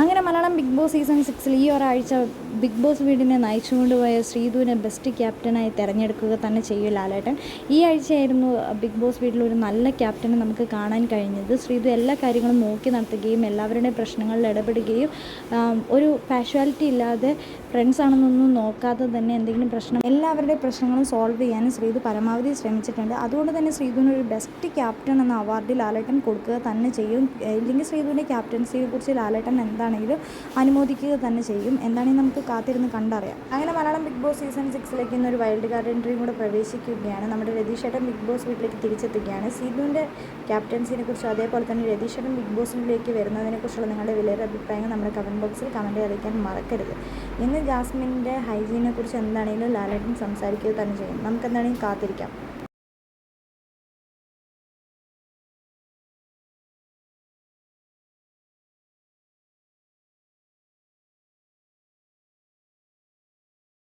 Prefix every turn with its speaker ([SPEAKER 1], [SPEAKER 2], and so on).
[SPEAKER 1] അങ്ങനെ Malayalam big Boss season സിക്സിൽ ഈ ഒരാഴ്ച ബിഗ് ബോസ് വീടിനെ നയിച്ചുകൊണ്ടുപോയ ശ്രീധുവിനെ ബെസ്റ്റ് ക്യാപ്റ്റനായി തിരഞ്ഞെടുക്കുക തന്നെ ചെയ്യും ലാലേട്ടൻ. ഈ ആഴ്ചയായിരുന്നു ബിഗ് ബോസ് വീട്ടിൽ ഒരു നല്ല ക്യാപ്റ്റനെ നമുക്ക് കാണാൻ കഴിഞ്ഞത്. ശ്രീധു എല്ലാ കാര്യങ്ങളും നോക്കി നടത്തുകയും എല്ലാവരുടെയും പ്രശ്നങ്ങളിൽ ഇടപെടുകയും ഒരു പാഷ്വാലിറ്റി ഇല്ലാതെ ഫ്രണ്ട്സ് ആണെന്നൊന്നും നോക്കാതെ തന്നെ എന്തെങ്കിലും പ്രശ്നം എല്ലാവരുടെയും പ്രശ്നങ്ങളും സോൾവ് ചെയ്യാനും ശ്രീധു പരമാവധി ശ്രമിച്ചിട്ടുണ്ട്. അതുകൊണ്ട് തന്നെ ശ്രീധുവിന് ഒരു ബെസ്റ്റ് ക്യാപ്റ്റൻ എന്ന അവാർഡ് ലാലേട്ടൻ കൊടുക്കുക തന്നെ ചെയ്യും. ഇല്ലെങ്കിൽ ശ്രീധുവിന്റെ ക്യാപ്റ്റൻസിയെ കുറിച്ച് ലാലേട്ടൻ എന്താണെങ്കിലും അനുമോദിക്കുക തന്നെ ചെയ്യും. എന്താണെങ്കിലും നമുക്ക് കാത്തിരുന്ന് കണ്ടറിയാം. അങ്ങനെ മലയാളം ബിഗ് ബോസ് സീസൺ സിക്സിലേക്ക് ഇന്ന് ഒരു വൈൽഡ് കാർഡ് എൻട്രിയും കൂടെ പ്രവേശിക്കുകയാണ്. നമ്മുടെ രതീഷേട്ടൻ ബിഗ് ബോസ് വീട്ടിലേക്ക് തിരിച്ചെത്തുകയാണ്. സീതുവിന്റെ ക്യാപ്റ്റൻസിനെ കുറിച്ച് അതേപോലെ തന്നെ രതീഷേട്ടൻ ബിഗ് ബോസിലേക്ക് വരുന്നതിനെക്കുറിച്ചുള്ള നിങ്ങളുടെ വിലയേറെ അഭിപ്രായങ്ങൾ നമ്മുടെ കമന്റ് ബോക്സിൽ കമന്റ് അറിയിക്കാൻ മറക്കരുത്. ഇന്ന് ജാസ്മിന്റെ ഹൈജീനെ കുറിച്ച് എന്താണെങ്കിലും ലാലേട്ടൻ സംസാരിക്കുക തന്നെ ചെയ്യും. നമുക്ക് എന്താണെങ്കിലും കാത്തിരിക്കാം.